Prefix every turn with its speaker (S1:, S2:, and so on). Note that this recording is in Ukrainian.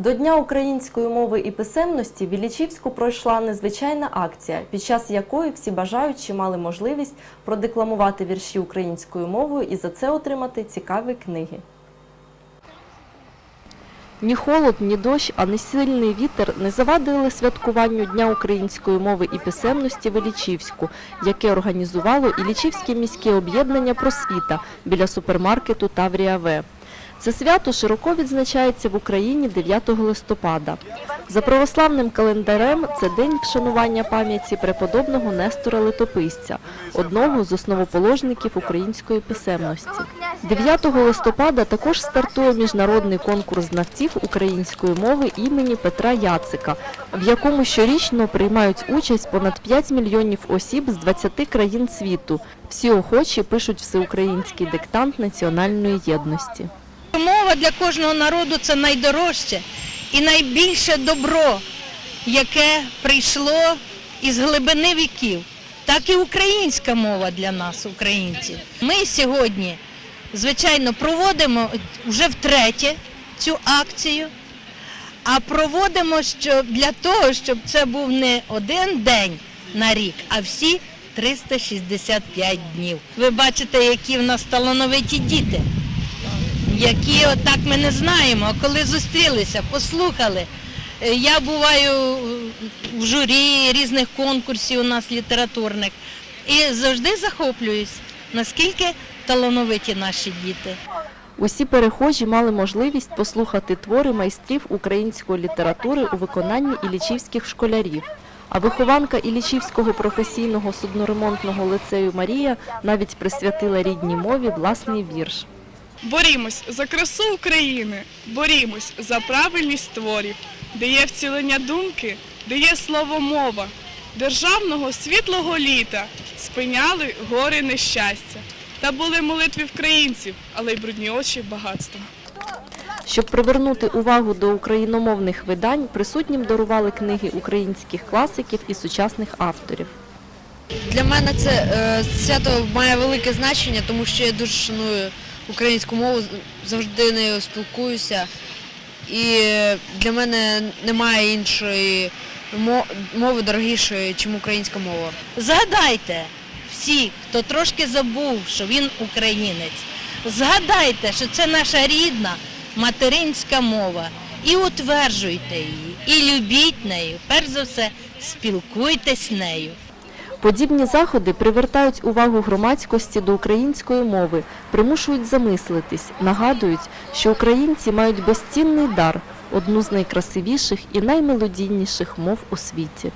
S1: До Дня української мови і писемності в Іллічівську пройшла незвичайна акція, під час якої всі бажаючі мали можливість продекламувати вірші українською мовою і за це отримати цікаві книги. Ні холод, ні дощ, а не сильний вітер не завадили святкуванню Дня української мови і писемності в Іллічівську, яке організувало Іллічівське міське об'єднання «Просвіта» біля супермаркету Таврія В. Це свято широко відзначається в Україні 9 листопада. За православним календарем це день вшанування пам'яті преподобного Нестора Литописця, одного з основоположників української писемності. 9 листопада також стартує міжнародний конкурс знавців української мови імені Петра Яцика, в якому щорічно приймають участь понад 5 мільйонів осіб з 20 країн світу. Всі охочі пишуть всеукраїнський диктант національної єдності.
S2: Мова для кожного народу це найдорожче і найбільше добро, яке прийшло із глибини віків. Так і українська мова для нас, українців. Ми сьогодні, звичайно, проводимо вже втретє цю акцію, а проводимо для того, щоб це був не один день на рік, а всі 365 днів. Ви бачите, які в нас талановиті діти які отак ми не знаємо. А коли зустрілися, послухали. Е, Я буваю в журі різних конкурсів у нас літературних і завжди захоплююсь, наскільки талановиті наші діти.
S1: Усі перехожі мали можливість послухати твори майстрів української літератури у виконанні ілічівських школярів. А вихованка Ілічівського професійного судноремонтного лицею Марія навіть присвятила рідній мові власний вірш.
S3: Борімось за красу України, борімось за правильність творів, де є вцілення думки, де є слово мова, державного світлого літа спиняли гори нещастя. Та були молитви українців, але й брудні очі багатства.
S1: Щоб привернути увагу до україномовних видань, присутнім дарували книги українських класиків і сучасних авторів.
S4: Для мене це е, свято має велике значення, тому що я дуже шаную українську мову, завжди нею спілкуюся. І для мене немає іншої мови дорогішої, ніж українська мова.
S2: Згадайте всі, хто трошки забув, що він українець. Згадайте, що це наша рідна материнська мова. І утверджуйте її, і любіть нею. Перш за все, спілкуйтесь нею.
S1: Подібні заходи привертають увагу громадськості до української мови, примушують замислитись, нагадують, що українці мають безцінний дар, одну з найкрасивіших і наймелодійніших мов у світі.